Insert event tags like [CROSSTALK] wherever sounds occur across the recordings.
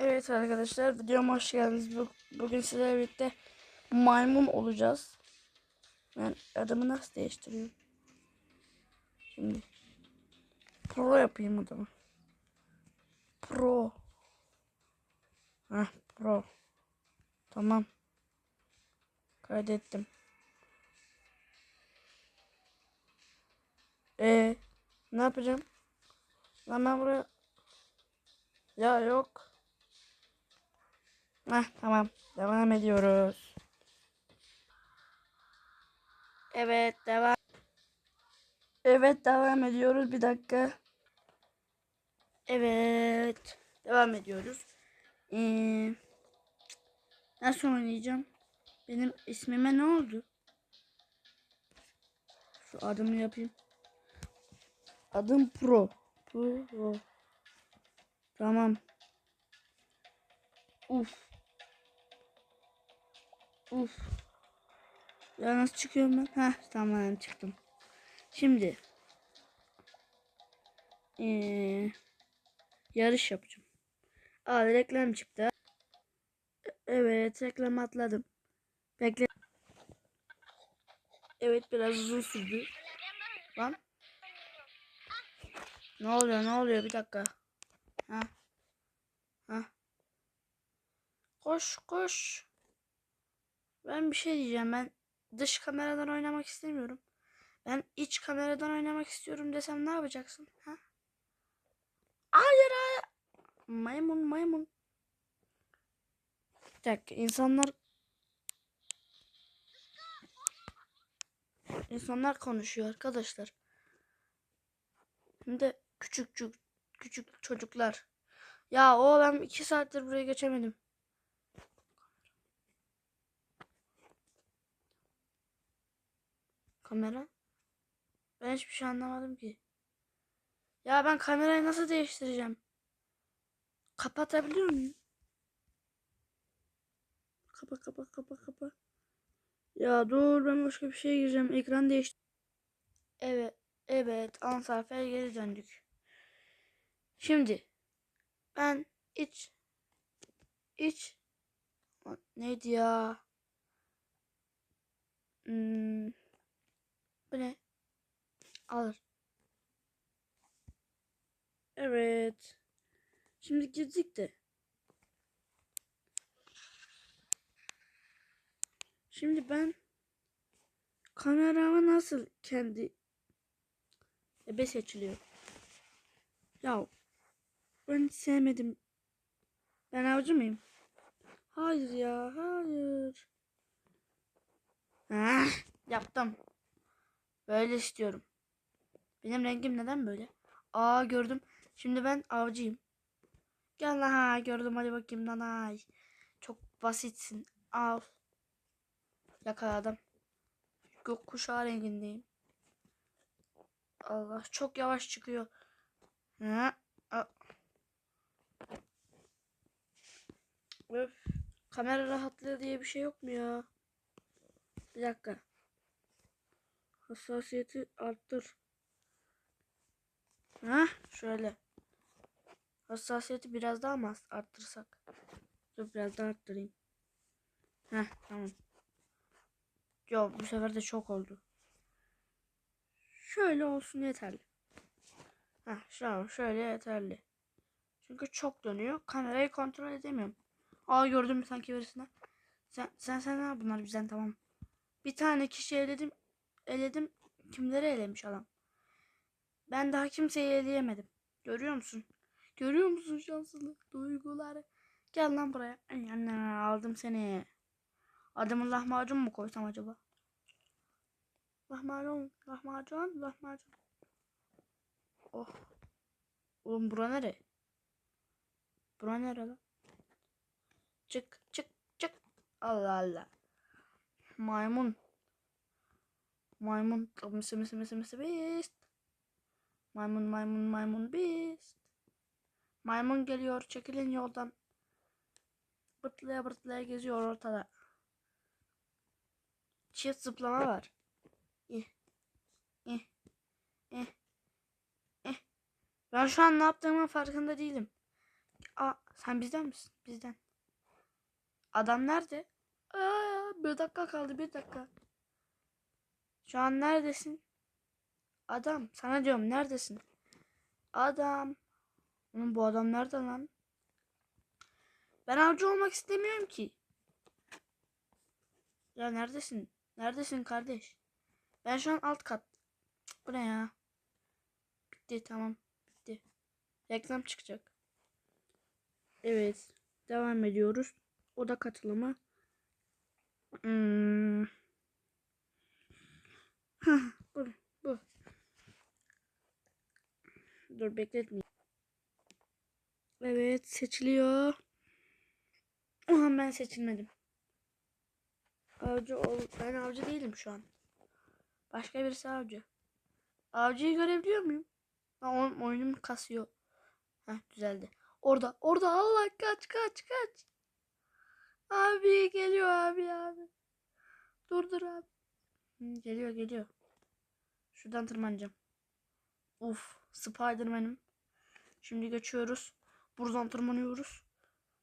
Evet arkadaşlar videoma hoş geldiniz. Bu- Bugün sizlerle birlikte maymun olacağız. Ben adımı nasıl değiştiriyorum? Şimdi pro yapayım adamı. Pro. Heh pro. Tamam. Kaydettim. E ne yapacağım? Lan ben buraya ya yok. Heh, tamam. Devam ediyoruz. Evet devam. Evet devam ediyoruz. Bir dakika. Evet. Devam ediyoruz. Ee, nasıl oynayacağım? Benim ismime ne oldu? Şu adımı yapayım. Adım Pro. Pro. Tamam. Uf. Uf. Ya nasıl çıkıyorum ben? Heh tamam çıktım. Şimdi. Ee, yarış yapacağım. Aa reklam çıktı. Evet reklam atladım. Bekle. Evet biraz uzun sürdü. Lan. Ne oluyor ne oluyor bir dakika. Ha. Ha. Koş koş. Ben bir şey diyeceğim. Ben dış kameradan oynamak istemiyorum. Ben iç kameradan oynamak istiyorum desem ne yapacaksın? Ha? Hayır hayır. Maymun maymun. Bir dakika insanlar insanlar konuşuyor arkadaşlar. Hem de küçük küçük, çocuklar. Ya o ben iki saattir buraya geçemedim. Kamera? Ben hiçbir şey anlamadım ki. Ya ben kamerayı nasıl değiştireceğim? Kapatabiliyor muyum? Kapa kapa kapa kapa. Ya dur ben başka bir şeye gireceğim. Ekran değişti. Evet. Evet. Ansarfer geri döndük. Şimdi ben iç iç neydi ya? Hmm, bu ne? Alır. Evet. Şimdi girdik de. Şimdi ben kameramı nasıl kendi ebe seçiliyor. Ya ben hiç sevmedim. Ben avcı mıyım? Hayır ya, hayır. Ah, yaptım. Böyle istiyorum. Benim rengim neden böyle? Aa gördüm. Şimdi ben avcıyım. Gel lan ha gördüm hadi bakayım lan ay. Çok basitsin. Al. Yakaladım. Gökkuşağı rengindeyim. Allah çok yavaş çıkıyor. Ha, a- Öf. Kamera rahatlığı diye bir şey yok mu ya? Bir dakika. Hassasiyeti arttır. Ha, şöyle. Hassasiyeti biraz daha mı arttırsak? Dur biraz daha arttırayım. Heh, tamam. Yo bu sefer de çok oldu. Şöyle olsun yeterli. Heh, şu şöyle yeterli. Çünkü çok dönüyor. Kamerayı kontrol edemiyorum. Aa gördün mü sanki birisine? Sen sen sen ne bunlar bizden tamam. Bir tane kişi eledim. Eledim. Kimleri elemiş adam? Ben daha kimseyi eleyemedim. Görüyor musun? Görüyor musun şanslılık, duyguları? Gel lan buraya. Ay, Anne aldım seni. Adımı lahmacun mu koysam acaba? Lahmacun, lahmacun, lahmacun. Oh. Oğlum bura nere? Bura nere lan? Çık, çık, çık. Allah Allah. Maymun. Maymun. Mısı mısı mısı mısı beast. Maymun maymun maymun beast. Maymun geliyor. Çekilin yoldan. Bırtlaya bırtlaya geziyor ortada. Çift zıplama var. Eh. Eh. Eh. Eh. Ben şu an ne yaptığımın farkında değilim. Aa, sen bizden misin? Bizden. Adam nerede? Aa, bir dakika kaldı bir dakika. Şu an neredesin? Adam sana diyorum neredesin? Adam. Oğlum bu adam nerede lan? Ben avcı olmak istemiyorum ki. Ya neredesin? Neredesin kardeş? Ben şu an alt kat. Bu ne ya? Bitti tamam. Bitti. Reklam çıkacak. Evet. Devam ediyoruz. Oda katılımı. Hmm. Hah, bu, bu. Dur bekletmeyin. Evet seçiliyor. Ulan ben seçilmedim. Avcı ol. Ben avcı değilim şu an. Başka birisi avcı. Avcıyı görebiliyor muyum? Ha, oyun, oyunum kasıyor. Heh düzeldi. Orada. Orada Allah kaç kaç kaç. Abi geliyor abi abi. Dur dur abi. Geliyor geliyor. Şuradan tırmanacağım. Uf Spiderman'im. Şimdi geçiyoruz. Buradan tırmanıyoruz.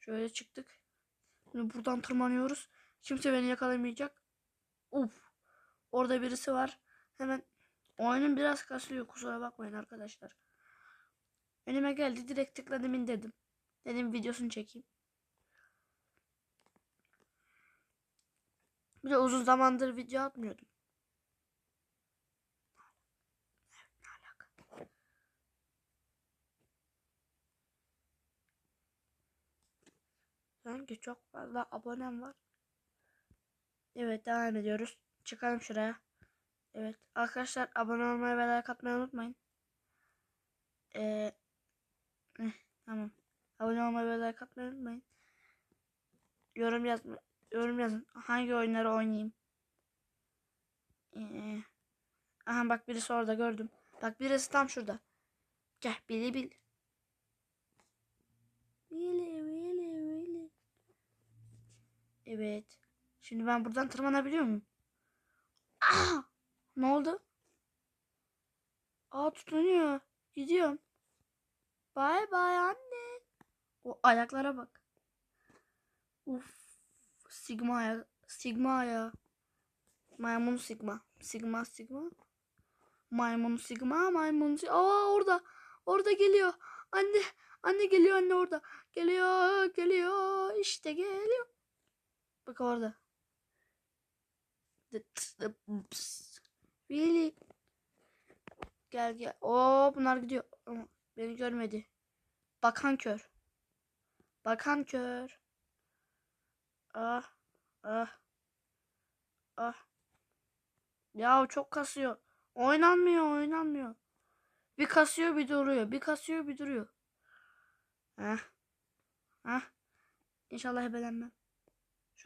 Şöyle çıktık. Şimdi buradan tırmanıyoruz. Kimse beni yakalamayacak. Uf. Orada birisi var. Hemen oyunum biraz kasıyor. Kusura bakmayın arkadaşlar. Önüme geldi. Direkt tıkladım indirdim. Dedim videosunu çekeyim. Bir de uzun zamandır video atmıyordum. Sanki çok fazla abonem var. Evet devam ediyoruz. Çıkalım şuraya. Evet arkadaşlar abone olmayı ve like atmayı unutmayın. Ee, eh, tamam. Abone olmayı ve like atmayı unutmayın. Yorum yazma, yorum yazın. Hangi oyunları oynayayım? Ee, aha bak birisi orada gördüm. Bak birisi tam şurada. Gel bili bil. Bili bili bili. Evet. Şimdi ben buradan tırmanabiliyor muyum? Aa! Ne oldu? Aa tutunuyor. Gidiyorum. Bay bay anne. O ayaklara bak. Uf. Sigma ya. Sigma ya. Maymun sigma. Sigma sigma. Maymun sigma. Maymun sigma. Aa orada. Orada geliyor. Anne. Anne geliyor anne orada. Geliyor. Geliyor. İşte geliyor. Bak orada. Really? Gel gel. Oo bunlar gidiyor. Beni görmedi. Bakan kör. Bakan kör. Ah. Ah. Ah. Ya çok kasıyor. Oynanmıyor oynanmıyor. Bir kasıyor bir duruyor. Bir kasıyor bir duruyor. Heh. Heh. İnşallah ebelenmem.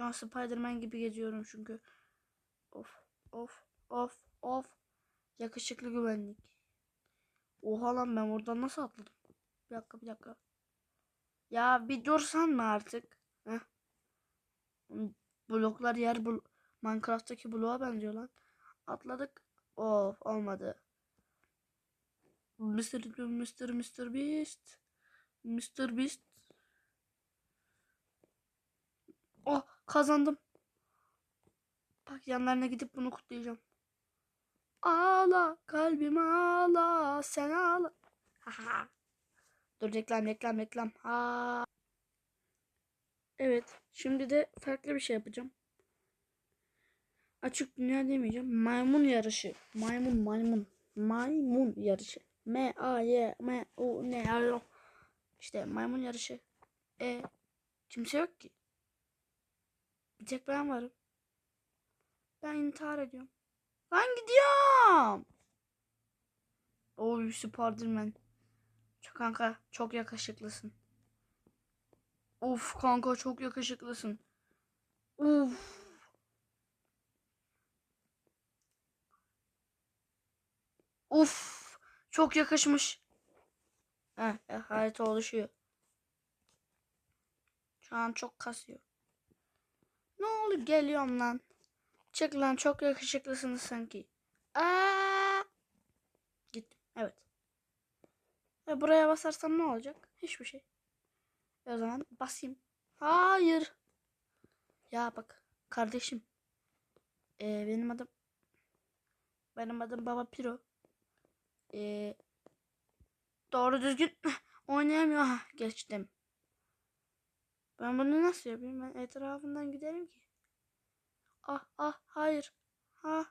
An Spiderman gibi geziyorum çünkü. Of of of of. Yakışıklı güvenlik. Oha lan ben oradan nasıl atladım? Bir dakika bir dakika. Ya bir dursan mı artık? Heh. Bloklar yer bul Minecraft'taki bloğa benziyor lan. Atladık. Of olmadı. Mr. Mr. Mr. Beast. Mr. Beast. Oh kazandım. Bak yanlarına gidip bunu kutlayacağım. Ağla kalbim ağla sen ağla. Dur reklam reklam reklam. Ha. Evet şimdi de farklı bir şey yapacağım. Açık dünya demeyeceğim. Maymun yarışı. Maymun maymun. Maymun yarışı. M A Y M U N A O. İşte maymun yarışı. E kimse yok ki. Bir tek ben varım. Ben intihar ediyorum. Ben gidiyorum. Oy Spiderman. Çok kanka çok yakışıklısın. Of kanka çok yakışıklısın. Uf. Uf. Çok yakışmış. Heh, e, harita oluşuyor. Şu an çok kasıyor. Ne oldu geliyorum lan. Çık lan çok yakışıklısınız sanki. Aa! Gittim. Evet. E buraya basarsam ne olacak? Hiçbir şey. E o zaman basayım. Hayır. Ya bak kardeşim. Ee, benim adım benim adım Baba Piro. Ee, doğru düzgün [LAUGHS] oynayamıyor. Geçtim. Ben bunu nasıl yapayım? Ben etrafından giderim ki. Ah ah hayır. Ha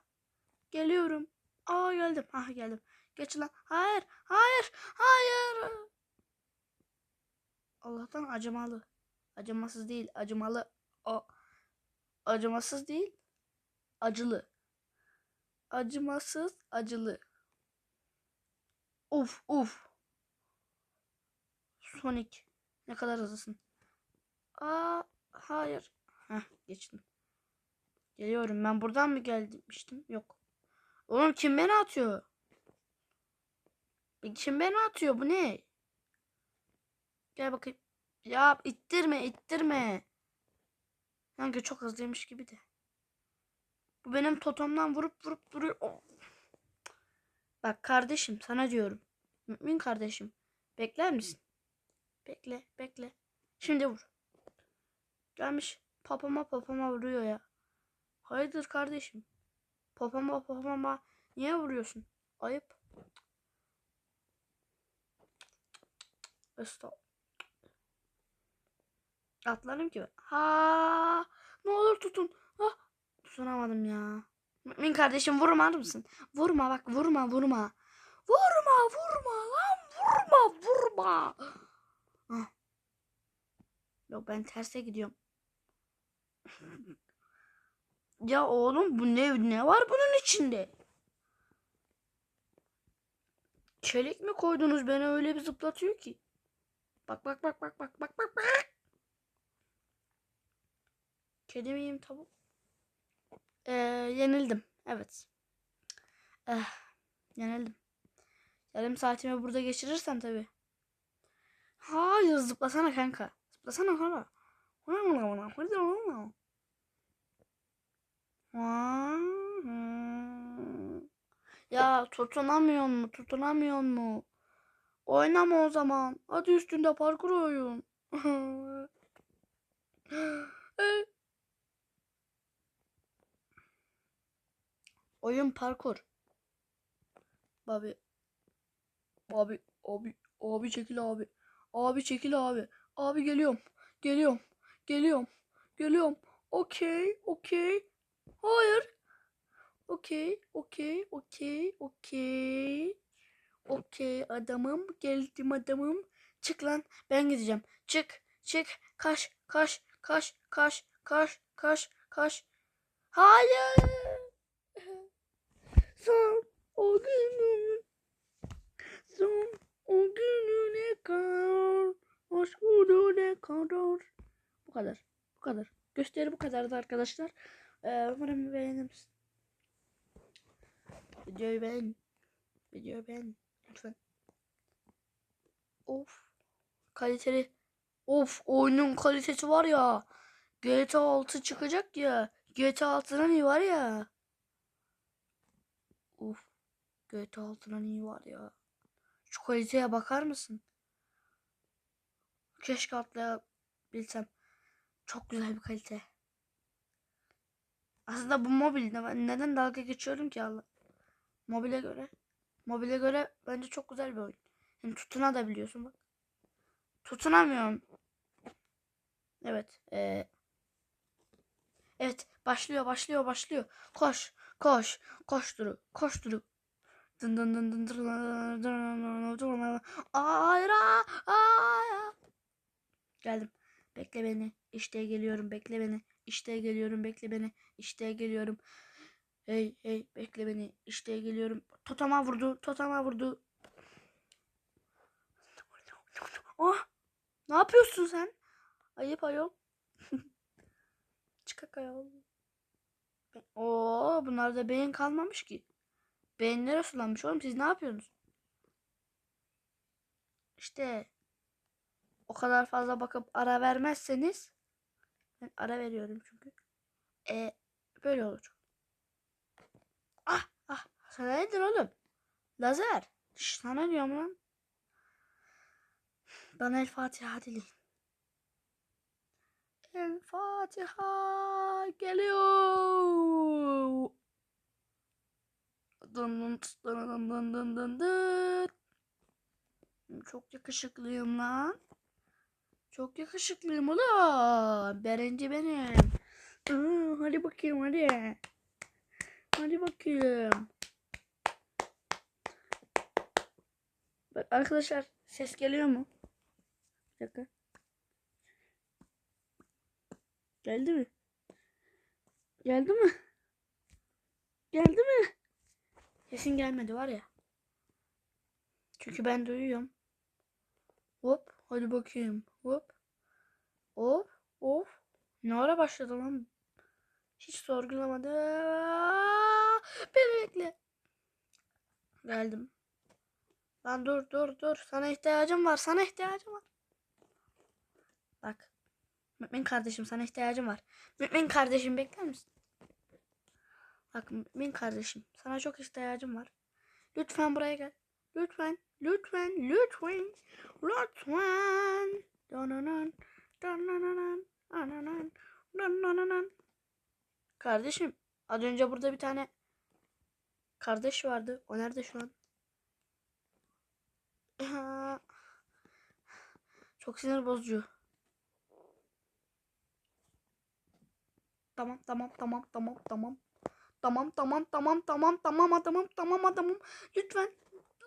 geliyorum. Aa geldim. Ah geldim. Geç lan. Hayır. Hayır. Hayır. Allah'tan acımalı. Acımasız değil. Acımalı. O acımasız değil. Acılı. Acımasız, acılı. Uf, uf. Sonic. Ne kadar hızlısın. Aa, hayır. Heh, geçtim. Geliyorum. Ben buradan mı gelmiştim? Yok. Oğlum kim beni atıyor? Kim beni atıyor? Bu ne? Gel bakayım. Ya ittirme, ittirme. Sanki çok hızlıymış gibi de. Bu benim totomdan vurup vurup duruyor. Oh. Bak kardeşim sana diyorum. Mümin kardeşim. Bekler misin? Bekle, bekle. Şimdi vur. Gelmiş papama papama vuruyor ya. Hayırdır kardeşim? Papama papama niye vuruyorsun? Ayıp. Estağfurullah. Atlarım ki. Ha, ne olur tutun. Ah, tutunamadım ya. Mümin kardeşim vurma mısın? Vurma bak vurma vurma. Vurma vurma lan vurma vurma. Ah. Yok ben terse gidiyorum. Ya oğlum bu ne ne var bunun içinde? Çelik mi koydunuz beni öyle bir zıplatıyor ki? Bak bak bak bak bak bak bak bak. Kedi miyim tavuk? Ee, yenildim. Evet. Eh, yenildim. Yarım saatimi burada geçirirsem tabi. Hayır zıplasana kanka. Zıplasana kanka. Ya tutunamıyor mu? Tutunamıyor mu? Oynama o zaman. Hadi üstünde parkur oyun. [LAUGHS] Oyun parkur. Abi. Abi. Abi. Abi çekil abi. Abi çekil abi. Abi geliyorum. Geliyorum. Geliyorum. Geliyorum. Okey. Okey. Hayır. Okey. Okey. Okey. Okey. Okey adamım. Geldim adamım. Çık lan. Ben gideceğim. Çık. Çık. Kaş. Kaş. Kaş. Kaş. Kaş. Kaş. Kaş. Hayır. Son o günün Son o gününe kadar Aşkı ne kadar Bu kadar. Bu kadar. Gösteri bu kadardı arkadaşlar. Ee, umarım beğenirsiniz. Videoyu beğen. Videoyu beğen. Lütfen. Of. Kaliteli. Of oyunun kalitesi var ya. GTA 6 çıkacak ya. GTA 6'dan iyi var ya. Uf. GTA 6'dan iyi var ya. Şu kaliteye bakar mısın? Keşke atlayabilsem. Çok güzel bir kalite. Aslında bu mobilde ben neden dalga geçiyorum ki Allah. Mobile göre. Mobile göre bence çok güzel bir oyun. Yani tutuna da biliyorsun bak. Tutunamıyorum. Evet. Ee, evet. Başlıyor başlıyor başlıyor. Koş. Koş. Koş duru. Koş duru. Dın dın dın dın dın dın dın Hayır. Hayır. Geldim. Bekle beni. İşte geliyorum. Bekle beni. İşte geliyorum. Bekle beni. İşte geliyorum. Hey hey bekle beni. İşte geliyorum. Totama vurdu. Totama vurdu. Oh! Ne yapıyorsun sen? Ayıp ayol. [LAUGHS] Çıkak ayol. Oo, bunlarda beyin kalmamış ki. Beyinler sulanmış oğlum siz ne yapıyorsunuz? İşte o kadar fazla bakıp ara vermezseniz ben ara veriyorum çünkü. E böyle olur. Ah ah sana nedir oğlum? Lazer. Şş, sana diyorum lan. Bana El Fatiha dileyin. El Fatiha geliyor. Dın dın dın dın dın dın dın. Çok yakışıklıyım lan. Çok yakışıklıyım ulan. Birinci benim. Aa, hadi bakayım hadi. Hadi bakayım. Bak arkadaşlar ses geliyor mu? Bir dakika. Geldi mi? Geldi mi? Geldi mi? Sesin gelmedi var ya. Çünkü ben duyuyorum. Hop hadi bakayım. Hop. Hop. Hop. Ne ara başladı lan? Hiç sorgulamadı. Beni bekle. Geldim. Lan dur dur dur. Sana ihtiyacım var. Sana ihtiyacım var. Bak. Mümin kardeşim sana ihtiyacım var. Mümin kardeşim bekler misin? Bak Mümin kardeşim sana çok ihtiyacım var. Lütfen buraya gel. Lütfen. Lütfen. Lütfen. Lütfen. Kardeşim az önce burada bir tane kardeş vardı. O nerede şu an? [LAUGHS] Çok sinir bozucu. Tamam tamam tamam tamam tamam. Tamam tamam tamam tamam tamam adamım tamam adamım. Lütfen.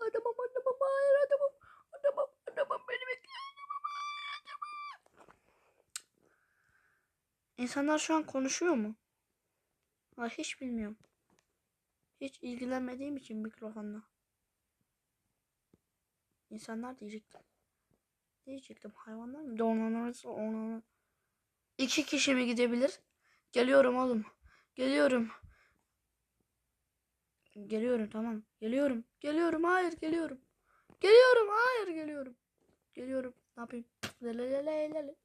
Adamım adamım hayır. Adamım adamım beni bekle. İnsanlar şu an konuşuyor mu? Ha, hiç bilmiyorum. Hiç ilgilenmediğim için mikrofonla. İnsanlar diyecektim. Diyecektim hayvanlar mı? Donanırsa onanır. İki kişi mi gidebilir? Geliyorum oğlum. Geliyorum. Geliyorum tamam. Geliyorum. Geliyorum. Hayır geliyorum. Geliyorum. Hayır geliyorum. Geliyorum. Ne yapayım? Lelelelelele.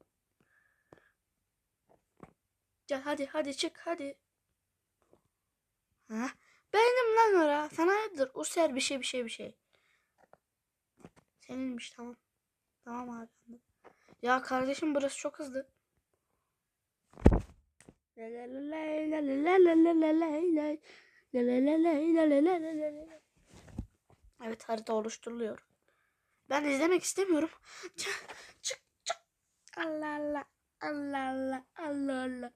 Gel hadi hadi çık hadi. Ha? Benim lan ora. Sana hayırdır? User bir şey bir şey bir şey. Seninmiş tamam. Tamam abi. Ya kardeşim burası çok hızlı. Evet harita oluşturuluyor. Ben izlemek istemiyorum. Çık çık. Allah Allah. Allah Allah. Allah Allah.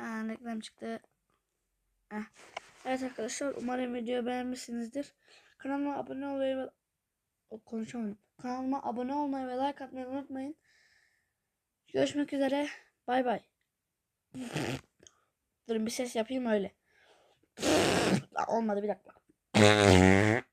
Aa, reklam çıktı. Heh. Evet arkadaşlar umarım videoyu beğenmişsinizdir. Kanalıma abone olmayı ve konuşamadım. Kanalıma abone olmayı ve like atmayı unutmayın. Görüşmek üzere. Bay bay. Durun bir ses yapayım öyle. Olmadı bir dakika. [LAUGHS]